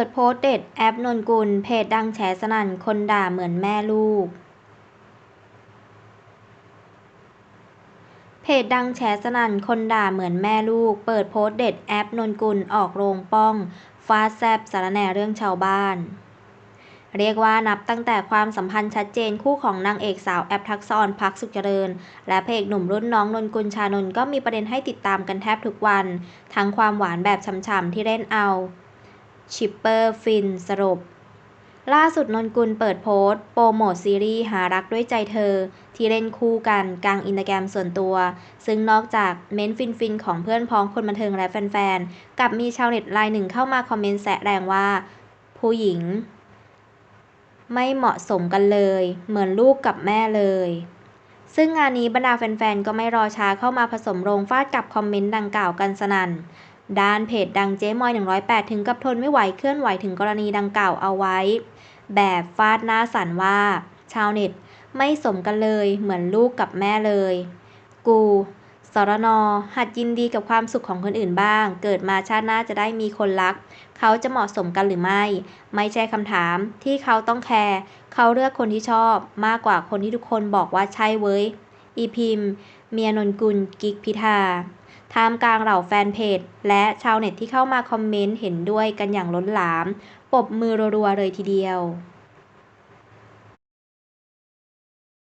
ปิดโพสเด็ดแอปนนกุล เพจดังแฉสนั่น คนด่าเหมือนแม่ลูก เพจดังแฉสนั่น คนด่าเหมือนแม่ลูก เปิดโพสเด็ดแอปนนกุล ออกโรงป้อง ฟาแซบสารแหน่เรื่องชาวบ้านเรียกว่านับตั้งแต่ความสัมพันธ์ชัดเจนคู่ของนางเอกสาวแอปทักษรพักสุขเจริญ และเพจหนุ่มรุ่นน้องนนกุลชานนก็มีประเด็นให้ติดตามกันแทบทุกวัน ทั้งความหวานแบบฉ่ำๆที่เล่นเอา ชิปเปอร์ ฟิน สรุป ล่าสุดนนกุลเปิดโพสต์ โปรโมทซีรีส์หารักด้วยใจเธอ ที่เล่นคู่กันกลางอินสตาแกรมส่วนตัว ซึ่งนอกจากเม้นฟินฟินของเพื่อนพ้องคนบันเทิงและแฟนๆ กับมีชาวเน็ตรายหนึ่งเข้ามาคอมเมนต์แซะแรงว่า ผู้หญิง ไม่เหมาะสมกันเลย เหมือนลูกกับแม่เลยซึ่งงานนี้บรรดาแฟนๆ ก็ไม่รอช้าเข้ามาผสมโรงฟาดกับคอมเมนต์ดังกล่าวกันสนั่น ด้านเพจดังเจ๊มอย 108 ถึงกับทนไม่ไหวเคลื่อนไหวถึงกรณีดังกล่าวเอาไว้ แบบฟาดหน้าสันว่า ชาวเน็ตไม่สมกันเลยเหมือนลูกกับแม่เลย กูสรนหัดยินดีกับความสุขของคนอื่นบ้าง เกิดมาชาติหน้าจะได้มีคนรัก เขาจะเหมาะสมกันหรือไม่ ไม่ใช่คำถามที่เขาต้องแคร์เขาเลือกคนที่ชอบมากกว่าคนที่ทุกคนบอกว่าใช่เว้ย อีพิมพ์ เมียนนกุลกิกพิธา ท่ามกลางเหล่าแฟนเพจ และชาวเน็ตที่เข้ามาคอมเมนต์เห็นด้วยกันอย่างล้นหลาม ปรบมือรัวๆเลยทีเดียว